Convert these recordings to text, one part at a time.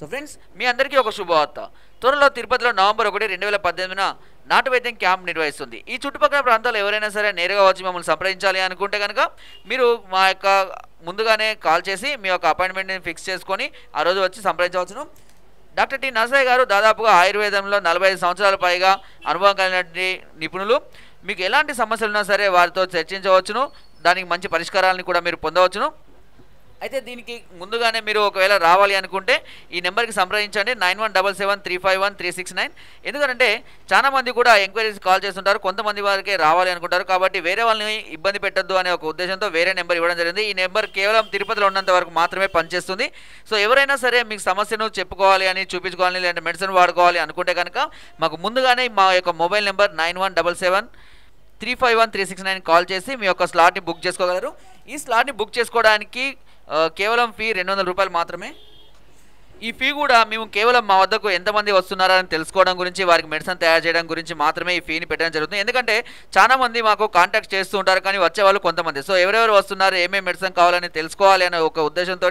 So friends మీ అందరికీ ఒక శుభవార్త. త్వరలో తిరుపతిలో నవంబర్ ఒకటి రెండు వేల పద్దెనిమిదిన నాటువైద్యం క్యాంప్ నిర్వహిస్తుంది. ఈ చుట్టుపక్కల ప్రాంతాల్లో ఎవరైనా సరే నేరుగా వచ్చి మమ్మల్ని సంప్రదించాలి అనుకుంటే కనుక మీరు మా యొక్క ముందుగానే కాల్ చేసి మీ యొక్క అపాయింట్మెంట్ని ఫిక్స్ చేసుకొని ఆ రోజు వచ్చి సంప్రదించవచ్చును. డాక్టర్ టి నరసయ్య గారు దాదాపుగా ఆయుర్వేదంలో నలభై ఐదు సంవత్సరాల పైగా అనుభవం కలిగినటువంటి నిపుణులు. మీకు ఎలాంటి సమస్యలు ఉన్నా సరే వారితో చర్చించవచ్చును. దానికి మంచి పరిష్కారాలను కూడా మీరు పొందవచ్చును. అయితే దీనికి ముందుగానే మీరు ఒకవేళ రావాలి అనుకుంటే ఈ నెంబర్కి సంప్రదించండి. Nine one double seven three five one three six nine. ఎందుకంటే చాలా మంది కూడా ఎంక్వైరీస్ కాల్ చేస్తుంటారు. కొంతమంది వారికే రావాలి అనుకుంటారు. కాబట్టి వేరే వాళ్ళని ఇబ్బంది పెట్టద్దు అనే ఒక ఉద్దేశంతో వేరే నెంబర్ ఇవ్వడం జరిగింది. ఈ నెంబర్ కేవలం తిరుపతిలో ఉన్నంత వరకు మాత్రమే పనిచేస్తుంది. సో ఎవరైనా సరే మీకు సమస్యను చెప్పుకోవాలి అని చూపించుకోవాలి లేదంటే మెడిసిన్ వాడుకోవాలి అనుకుంటే కనుక మాకు ముందుగానే మా యొక్క mobile number nine one double seven three five one three six nine call చేసి మీ యొక్క స్లాట్ని బుక్ చేసుకోగలరు. ఈ స్లాట్ని బుక్ చేసుకోవడానికి కేవలం ఫీ రెండు వందల రూపాయలు మాత్రమే? ఈ ఫీ కూడా మేము కేవలం మా వద్దకు ఎంతమంది వస్తున్నారని తెలుసుకోవడం గురించి వారికి మెడిసిన్ తయారు చేయడం గురించి మాత్రమే ఈ ఫీని పెట్టడం జరుగుతుంది. ఎందుకంటే చాలామంది మాకు కాంటాక్ట్ చేస్తూ ఉంటారు కానీ వచ్చే వాళ్ళు కొంతమంది. సో ఎవరెవరు వస్తున్నారు ఏమేమి మెడిసిన్ కావాలని తెలుసుకోవాలి అనే ఒక ఉద్దేశంతో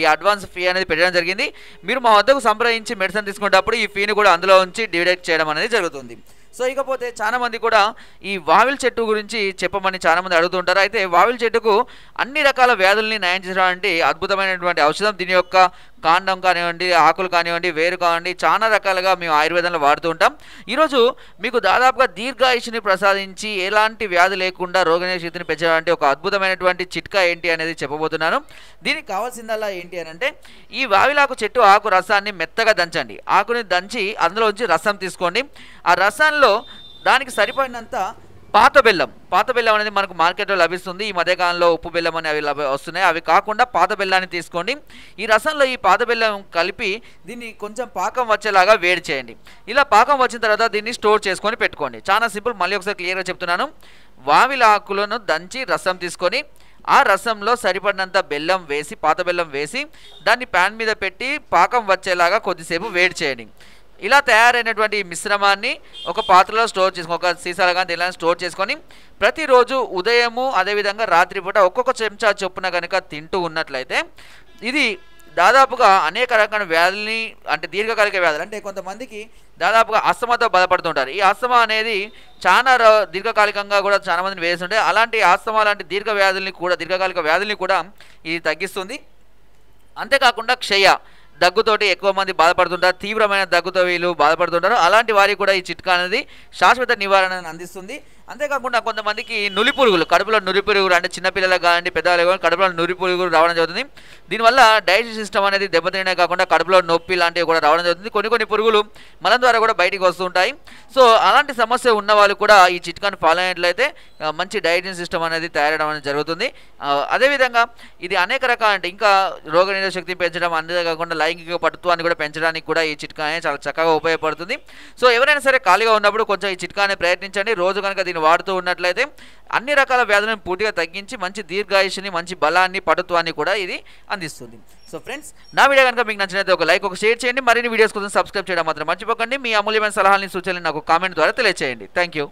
ఈ అడ్వాన్స్ ఫీ అనేది పెట్టడం జరిగింది. మీరు మా వద్దకు సంప్రదించి మెడిసిన్ తీసుకునేటప్పుడు ఈ ఫీని కూడా అందులో ఉంచి డిడక్ట్ చేయడం అనేది జరుగుతుంది. సో ఇకపోతే చాలా మంది కూడా ఈ వావిల్ చెట్టు గురించి చెప్పమని చాలా మంది అడుగుతుంటారు. అయితే వావిల్ చెట్టుకు అన్ని రకాల వ్యాధుల్ని నయం చేసడానికి అద్భుతమైనటువంటి ఔషధం. దీని యొక్క కాండం కానివ్వండి ఆకులు కానివ్వండి వేరు కానివ్వండి చాలా రకాలుగా మేము ఆయుర్వేదంలో వాడుతూ ఉంటాం. ఈరోజు మీకు దాదాపుగా దీర్ఘాయుషుని ప్రసాదించి ఎలాంటి వ్యాధి లేకుండా రోగనిశక్తిని పెంచడానికి ఒక అద్భుతమైనటువంటి చిట్కా ఏంటి అనేది చెప్పబోతున్నాను. దీనికి కావాల్సిందల్లా ఏంటి అని అంటే ఈ వావిలాకు చెట్టు ఆకు రసాన్ని మెత్తగా దంచండి. ఆకుని దంచి అందులోంచి రసం తీసుకోండి. ఆ రసంలో దానికి సరిపడినంత పాత బెల్లం పాత బెల్లం అనేది మనకు మార్కెట్లో లభిస్తుంది. ఈ మధ్యకాలంలో ఉప్పు బెల్లం అని అవి లభ వస్తున్నాయి. అవి కాకుండా పాత బెల్లాన్ని తీసుకోండి. ఈ రసంలో ఈ పాత బెల్లం కలిపి దీన్ని కొంచెం పాకం వచ్చేలాగా వేడి చేయండి. ఇలా పాకం వచ్చిన తర్వాత దీన్ని స్టోర్ చేసుకొని పెట్టుకోండి. చాలా సింపుల్. మళ్ళీ ఒకసారి క్లియర్గా చెప్తున్నాను. వావిల ఆకులను దంచి రసం తీసుకొని ఆ రసంలో సరిపడినంత బెల్లం వేసి పాత బెల్లం వేసి దాన్ని ప్యాన్ మీద పెట్టి పాకం వచ్చేలాగా కొద్దిసేపు వేడి చేయండి. ఇలా తయారైనటువంటి మిశ్రమాన్ని ఒక పాత్రలో స్టోర్ చేసుకొని ఒక సీసాలు కానీ ఇలా స్టోర్ చేసుకొని ప్రతిరోజు ఉదయము అదేవిధంగా రాత్రిపూట ఒక్కొక్క చెంచా చొప్పున కనుక తింటూ ఉన్నట్లయితే ఇది దాదాపుగా అనేక రకాల వ్యాధుల్ని అంటే దీర్ఘకాలిక వ్యాధులు అంటే కొంతమందికి దాదాపుగా అస్తమాతో బాధపడుతుంటారు ఈ అస్తమా అనేది చాలా ర- దీర్ఘకాలికంగా కూడా చాలా మందిని వేస్తుంటే అలాంటి ఆస్తమా లాంటి దీర్ఘ వ్యాధుల్ని కూడా దీర్ఘకాలిక వ్యాధుల్ని కూడా ఇది తగ్గిస్తుంది. అంతేకాకుండా క్షయ. దగ్గుతోటి ఎక్కువ మంది బాధపడుతుంటారు తీవ్రమైన దగ్గుతో వీళ్ళు బాధపడుతుంటారు. అలాంటి వారికి కూడా ఈ చిట్కా అనేది శాశ్వత నివారణను అందిస్తుంది. అంతేకాకుండా కొంతమందికి నులి పురుగులు కడుపులో నులి పురుగులు అంటే చిన్నపిల్లలకు కానీ పెద్దవాళ్ళకి కానీ కడుపులో నులి పురుగులు రావడం జరుగుతుంది. దీనివల్ల డైజెస్ట్ సిస్టమ్ అనేది దెబ్బతినే కాకుండా కడుపులో నొప్పి లాంటివి కూడా రావడం జరుగుతుంది. కొన్ని కొన్ని పురుగులు మలం ద్వారా కూడా బయటికి వస్తుంటాయి సో అలాంటి సమస్య ఉన్న వాళ్ళు కూడా ఈ చిట్కాను ఫాలో అయినట్లయితే మంచి డైజెషన్ సిస్టమ్ అనేది తయారవడం అనేది జరుగుతుంది. అదేవిధంగా ఇది అనేక రకాల అంటే ఇంకా రోగనిరోధక శక్తి పెంచడం అంతేకాకుండా లైంగిక పటుత్వాన్ని కూడా పెంచడానికి కూడా ఈ చిట్కా అనేది చాలా చక్కగా ఉపయోగపడుతుంది. సో ఎవరైనా సరే ఖాళీగా ఉన్నప్పుడు కొంచెం ఈ చిట్కాని ప్రయత్నించండి. రోజు కనుక దీన్ని వాడుతూ ఉన్నట్లయితే అన్ని రకాల వ్యాధులను పూర్తిగా తగ్గించి మంచి దీర్ఘాయుషుని మంచి బలాన్ని పటుత్వాన్ని కూడా ఇది అందిస్తుంది. సో ఫ్రెండ్స్ నా వీడియో కనుక మీకు నచ్చినట్లయితే ఒక లైక్ ఒక షేర్ చేయండి. మరిన్ని వీడియోస్ కోసం సబ్స్క్రైబ్ చేయడం మాత్రం మర్చిపోకండి. మీ అమూల్యమైన సలహాలని సూచనలు నాకు కామెంట్ ద్వారా తెలియజేయండి థ్యాంక్ యూ